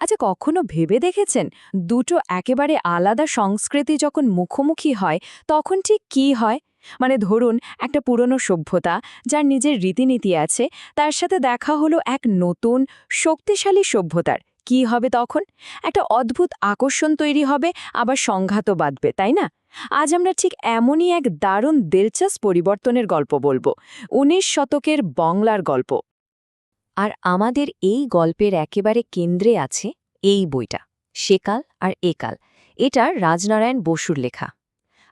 আচ্ছা কখনো ভেবে দেখেছেন দুটো একেবারে আলাদা সংস্কৃতি যখন মুখোমুখি হয়, তখন ঠিক কি হয়? মানে ধরুন, একটা পুরনো সভ্যতা যার নিজের রীতিনীতি আছে, তার সাথে দেখা হলো এক নতুন শক্তিশালী সভ্যতার। কি হবে তখন? একটা অদ্ভুত আকর্ষণ তৈরি হবে, আবার সংঘাতও বাঁধবে, তাই না? আজ আমরা ঠিক এমনই এক দারুণ দিলচাস পরিবর্তনের গল্প বলব, উনিশ শতকের বাংলার গল্প। আর আমাদের এই গল্পের একেবারে কেন্দ্রে আছে এই বইটা, সেকাল আর একাল। এটা রাজনারায়ণ বসুর লেখা।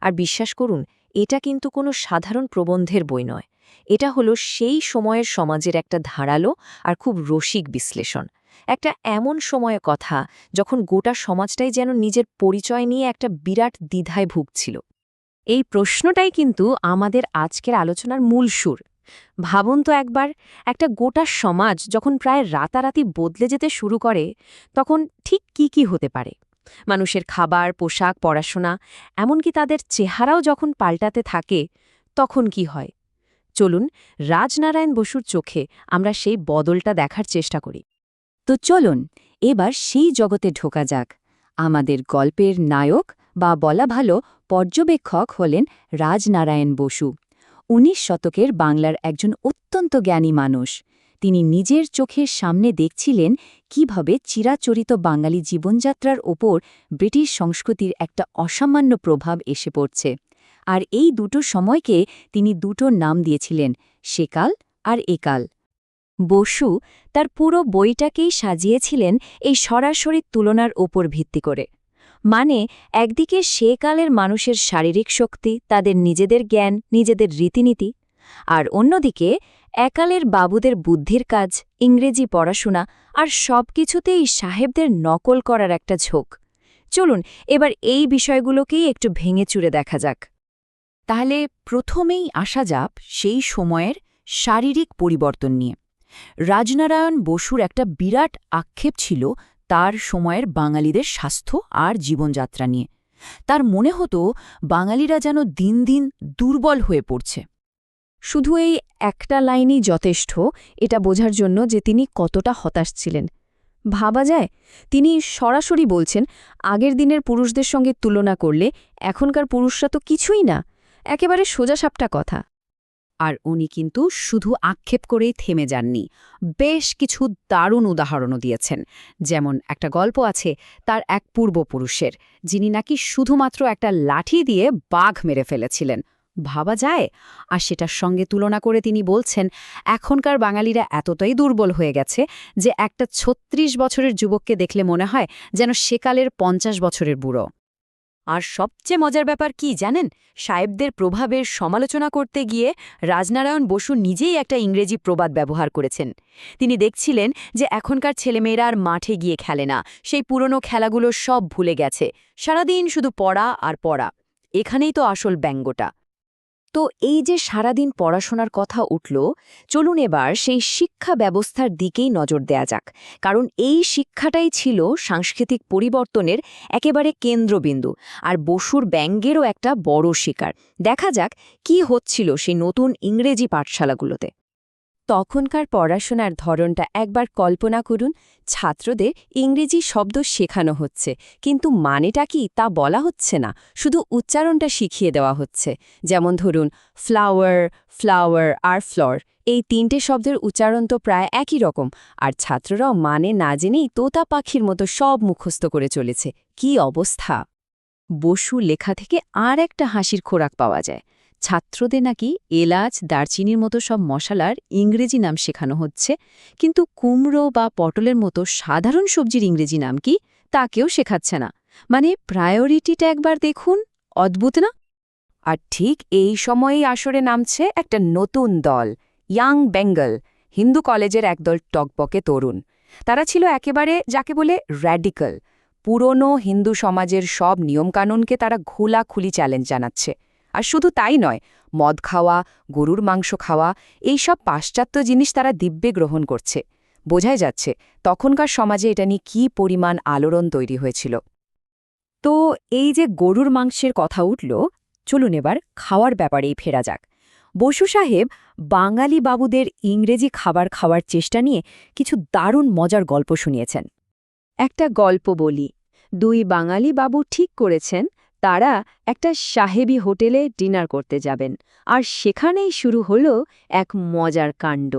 আর বিশ্বাস করুন, এটা কিন্তু কোনো সাধারণ প্রবন্ধের বই নয়। এটা হলো সেই সময়ের সমাজের একটা ধারালো আর খুব রসিক বিশ্লেষণ। একটা এমন সময়ের কথা যখন গোটা সমাজটাই যেন নিজের পরিচয় নিয়ে একটা বিরাট দ্বিধায় ভুগছিল। এই প্রশ্নটাই কিন্তু আমাদের আজকের আলোচনার মূল সুর। ভাবুন তো একবার, একটা গোটা সমাজ যখন প্রায় রাতারাতি বদলে যেতে শুরু করে, তখন ঠিক কি কি হতে পারে? মানুষের খাবার, পোশাক, পড়াশোনা, এমনকি তাদের চেহারাও যখন পাল্টাতে থাকে, তখন কি হয়? চলুন রাজনারায়ণ বসুর চোখে আমরা সেই বদলটা দেখার চেষ্টা করি। তো চলুন, এবার সেই জগতে ঢোকা যাক। আমাদের গল্পের নায়ক বা বলা ভালো পর্যবেক্ষক হলেন রাজনারায়ণ বসু। উনিশ শতকের বাংলার একজন অত্যন্ত জ্ঞানী মানুষ। তিনি নিজের চোখের সামনে দেখছিলেন কীভাবে চিরাচরিত বাঙালি জীবনযাত্রার ওপর ব্রিটিশ সংস্কৃতির একটা অসামান্য প্রভাব এসে পড়ছে। আর এই দুটো সময়কে তিনি দুটো নাম দিয়েছিলেন, সেকাল আর একাল। বসু তার পুরো বইটাকেই সাজিয়েছিলেন এই সরাসরি তুলনার ওপর ভিত্তি করে। মানে একদিকে সে কালের মানুষের শারীরিক শক্তি, তাদের নিজেদের জ্ঞান, নিজেদের রীতিনীতি, আর অন্যদিকে, একালের বাবুদের বুদ্ধির কাজ, ইংরেজি পড়াশোনা, আর সব কিছুতেই সাহেবদের নকল করার একটা ঝোঁক। চলুন, এবার এই বিষয়গুলোকেই একটু ভেঙে চুরে দেখা যাক। তাহলে, প্রথমেই আসা যাক সেই সময়ের শারীরিক পরিবর্তন নিয়ে। রাজনারায়ণ বসুর একটা বিরাট আক্ষেপ ছিল তার সময়ের বাঙালিদের স্বাস্থ্য আর জীবনযাত্রা নিয়ে। তার মনে হতো বাঙালিরা যেন দিন দিন দুর্বল হয়ে পড়ছে। শুধু এই একটা লাইনই যথেষ্ট, এটা বোঝার জন্য যে তিনি কতটা হতাশ ছিলেন। ভাবা যায়, তিনি সরাসরি বলছেন, আগের দিনের পুরুষদের সঙ্গে তুলনা করলে এখনকার পুরুষরা তো কিছুই না। একেবারে সোজাসাপটা কথা। আর উনি কিন্তু শুধু আক্ষেপ করেই থেমে যাননি। বেশ কিছু দারুণ উদাহরণও দিয়েছেন। যেমন একটা গল্প আছে তার এক পূর্বপুরুষের, যিনি নাকি শুধুমাত্র একটা লাঠি দিয়ে বাঘ মেরে ফেলেছিলেন। ভাবা যায়? আর সেটার সঙ্গে তুলনা করে তিনি বলছেন, এখনকার বাঙালিরা এতটাই দুর্বল হয়ে গেছে যে একটা ছত্রিশ বছরের যুবককে দেখলে মনে হয় যেন সেকালের পঞ্চাশ বছরের বুড়ো। আর সবচেয়ে মজার ব্যাপার কি জানেন? সাহেবদের প্রভাবের সমালোচনা করতে গিয়ে রাজনারায়ণ বসু নিজেই একটা ইংরেজি প্রবাদ ব্যবহার করেছেন। তিনি দেখছিলেন যে এখনকার ছেলেমেয়েরা আর মাঠে গিয়ে খেলে না। সেই পুরনো খেলাগুলো সব ভুলে গেছে। সারাদিন শুধু পড়া আর পড়া। এখানেই তো আসল ব্যঙ্গটা। তো এই যে সারাদিন পড়াশোনার কথা উঠল, চলুন এবার সেই শিক্ষা ব্যবস্থার দিকেই নজর দেয়া যাক। কারণ এই শিক্ষাটাই ছিল সাংস্কৃতিক পরিবর্তনের একেবারে কেন্দ্রবিন্দু, আর বসুর ব্যঙ্গেরও একটা বড় শিকার। দেখা যাক কি হচ্ছিল সেই নতুন ইংরেজি পাঠশালাগুলোতে। তখনকার পড়াশোনার ধরনটা একবার কল্পনা করুন, ছাত্রদের ইংরেজি শব্দ শেখানো হচ্ছে, কিন্তু মানেটা কি তা বলা হচ্ছে না, শুধু উচ্চারণটা শিখিয়ে দেওয়া হচ্ছে। যেমন ধরুন ফ্লাওয়ার ফ্লাওয়ার আর ফ্লর এই তিনটে শব্দের উচ্চারণ তো প্রায় একই রকম, আর ছাত্ররাও মানে না জেনেই তোতা পাখির মতো সব মুখস্থ করে চলেছে। কি অবস্থা? বসু লেখা থেকে আর একটা হাসির খোরাক পাওয়া যায়। ছাত্রদের নাকি এলাচ, দারচিনির মতো সব মশালার ইংরেজি নাম শেখানো হচ্ছে, কিন্তু কুমড়ো বা পটলের মতো সাধারণ সবজির ইংরেজি নাম কি তাকেও শেখাচ্ছে না। মানে প্রায়োরিটিটা একবার দেখুন, অদ্ভুত না? আর ঠিক এই সময়েই আসরে নামছে একটা নতুন দল, ইয়াং বেঙ্গল, হিন্দু কলেজের একদল টকবকে তরুণ। তারা ছিল একেবারে যাকে বলে র্যাডিক্যাল। পুরনো হিন্দু সমাজের সব নিয়মকানুনকে তারা খোলাখুলি চ্যালেঞ্জ জানাচ্ছে। আর শুধু তাই নয়, মদ খাওয়া, গরুর মাংস খাওয়া, এই সব পাশ্চাত্য জিনিস তারা দিব্যে গ্রহণ করছে। বোঝাই যাচ্ছে, তখনকার সমাজে এটা নিয়ে কী পরিমাণ আলোড়ন তৈরি হয়েছিল। তো এই যে গরুর মাংসের কথা উঠল, চলুন এবার খাওয়ার ব্যাপারেই ফেরা যাক। বসু সাহেব বাঙালি বাবুদের ইংরেজি খাবার খাওয়ার চেষ্টা নিয়ে কিছু দারুণ মজার গল্প শুনিয়েছেন। একটা গল্প বলি। দুই বাঙালি বাবু ঠিক করেছেন তারা একটা সাহেবী হোটেলে ডিনার করতে যাবেন। আর সেখানেই শুরু হলো এক মজার কাণ্ড।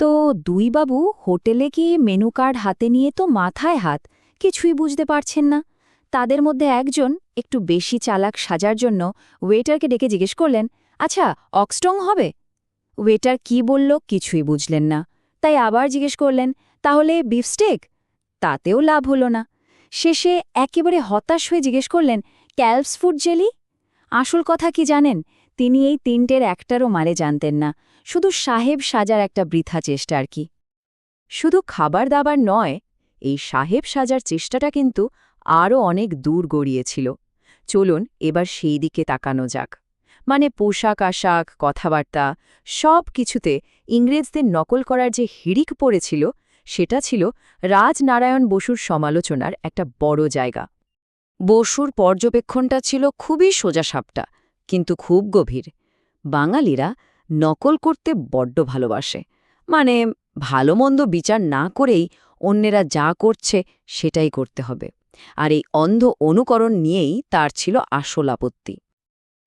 তো দুই বাবু হোটেলে গিয়ে মেনু কার্ড হাতে নিয়ে তো মাথায় হাত, কিছুই বুঝতে পারছেন না। তাদের মধ্যে একজন একটু বেশি চালাক সাজার জন্য ওয়েটারকে ডেকে জিজ্ঞেস করলেন আচ্ছা অক্সটং হবে? ওয়েটার কি বলল কিছুই বুঝলেন না। তাই আবার জিজ্ঞেস করলেন, তাহলে বিফস্টেক? তাতেও লাভ হলো না। শেষে একেবারে হতাশ হয়ে জিজ্ঞেস করলেন ক্যালপস ফুড জেলি? আসল কথা কি জানেন? তিনি এই তিনটের একটারও মানে জানতেন না। শুধু সাহেব সাজার একটা বৃথা চেষ্টা আর কি। শুধু খাবার দাবার নয়, এই সাহেব সাজার চেষ্টাটা কিন্তু আরও অনেক দূর গড়িয়েছিল। চলুন এবার সেই দিকে তাকানো যাক। মানে পোশাক আশাক, কথাবার্তা, সব কিছুতে ইংরেজদের নকল করার যে হিড়িক পড়েছিল, সেটা ছিল রাজনারায়ণ বসুর সমালোচনার একটা বড় জায়গা। বসুর পর্যবেক্ষণটা ছিল খুবই সোজাসাপটা কিন্তু খুব গভীর। বাঙালিরা নকল করতে বড্ড ভালোবাসে। মানে ভালো মন্দ বিচার না করেই অন্যেরা যা করছে সেটাই করতে হবে। আর এই অন্ধ অনুকরণ নিয়েই তার ছিল আসল আপত্তি।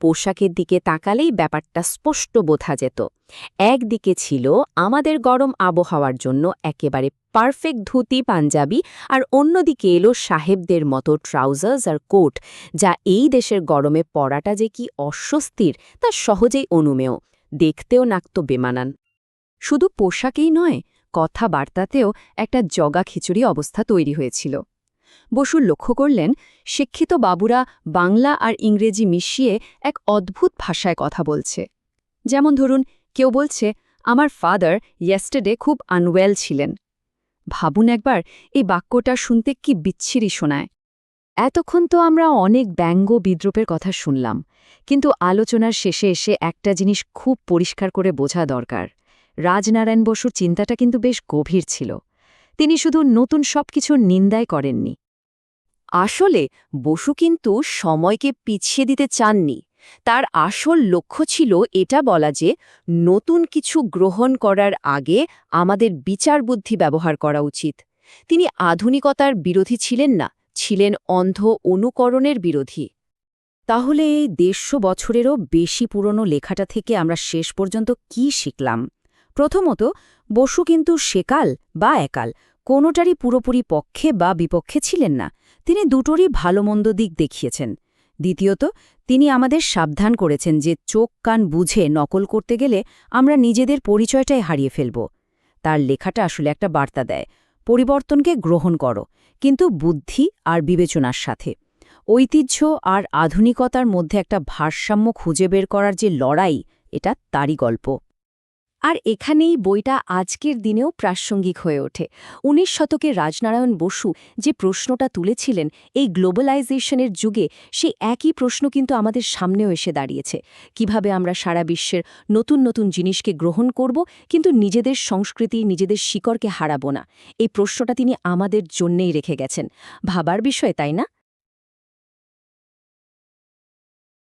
পোশাকের দিকে তাকালেই ব্যাপারটা স্পষ্ট বোঝা যেত। একদিকে ছিল আমাদের গরম আবহাওয়ার জন্য একেবারে পারফেক্ট ধুতি, পাঞ্জাবি, আর অন্যদিকে এলো সাহেবদের মতো ট্রাউজার্স আর কোট, যা এই দেশের গরমে পরাটা যে কি অস্বস্তির, তা সহজেই অনুমেয়। দেখতেও নাকত বেমানান। শুধু পোশাকেই নয়, কথাবার্তাতেও একটা জগা খিচুড়ি অবস্থা তৈরি হয়েছিল। বসু লক্ষ্য করলেন, শিক্ষিত বাবুরা বাংলা আর ইংরেজি মিশিয়ে এক অদ্ভুত ভাষায় কথা বলছে। যেমন ধরুন, কেউ বলছে, আমার ফাদার ইয়েস্টারডে খুব আনওয়েল ছিলেন। ভাবুন একবার, এই বাক্যটা শুনতে কি বিচ্ছিরি শোনায়। এতক্ষণ তো আমরা অনেক ব্যঙ্গ বিদ্রুপের কথা শুনলাম, কিন্তু আলোচনার শেষে এসে একটা জিনিস খুব পরিষ্কার করে বোঝা দরকার। রাজনারায়ণ বসুর চিন্তাটা কিন্তু বেশ গভীর ছিল। তিনি শুধু নতুন সব কিছুর নিন্দায় করেননি। আসলে বসু কিন্তু সময়কে পিছিয়ে দিতে চাননি। তার আসল লক্ষ্য ছিল এটা বলা যে নতুন কিছু গ্রহণ করার আগে আমাদের বিচার বুদ্ধি ব্যবহার করা উচিত। তিনি আধুনিকতার বিরোধী ছিলেন না, ছিলেন অন্ধ অনুকরণের বিরোধী। তাহলে এই দেড়শো বছরেরও বেশি পুরনো লেখাটা থেকে আমরা শেষ পর্যন্ত কি শিখলাম? প্রথমত, বসু কিন্তু সেকাল বা একাল, কোনোটারই পুরোপুরি পক্ষে বা বিপক্ষে ছিলেন না। তিনি দুটোরই ভালো মন্দ দিক দেখিয়েছেন। দ্বিতীয়ত, তিনি আমাদের সাবধান করেছেন যে চোখ কান বুঝে নকল করতে গেলে আমরা নিজেদের পরিচয়টাই হারিয়ে ফেলব। তার লেখাটা আসলে একটা বার্তা দেয়, পরিবর্তনকে গ্রহণ করো, কিন্তু বুদ্ধি আর বিবেচনার সাথে। ঐতিহ্য আর আধুনিকতার মধ্যে একটা ভারসাম্য খুঁজে বের করার যে লড়াই, এটা তারই গল্প। আর এখানেই বইটা আজকের দিনেও প্রাসঙ্গিক হয়ে ওঠে। উনিশ শতকে রাজনারায়ণ বসু যে প্রশ্নটা তুলেছিলেন, এই গ্লোবালাইজেশনের যুগে সেই একই প্রশ্ন কিন্তু আমাদের সামনেও এসে দাঁড়িয়েছে। কীভাবে আমরা সারা বিশ্বের নতুন নতুন জিনিসকে গ্রহণ করব, কিন্তু নিজেদের সংস্কৃতি, নিজেদের শিকড়কে হারাবো না? এই প্রশ্নটা তিনি আমাদের জন্যেই রেখে গেছেন। ভাবার বিষয়, তাই না?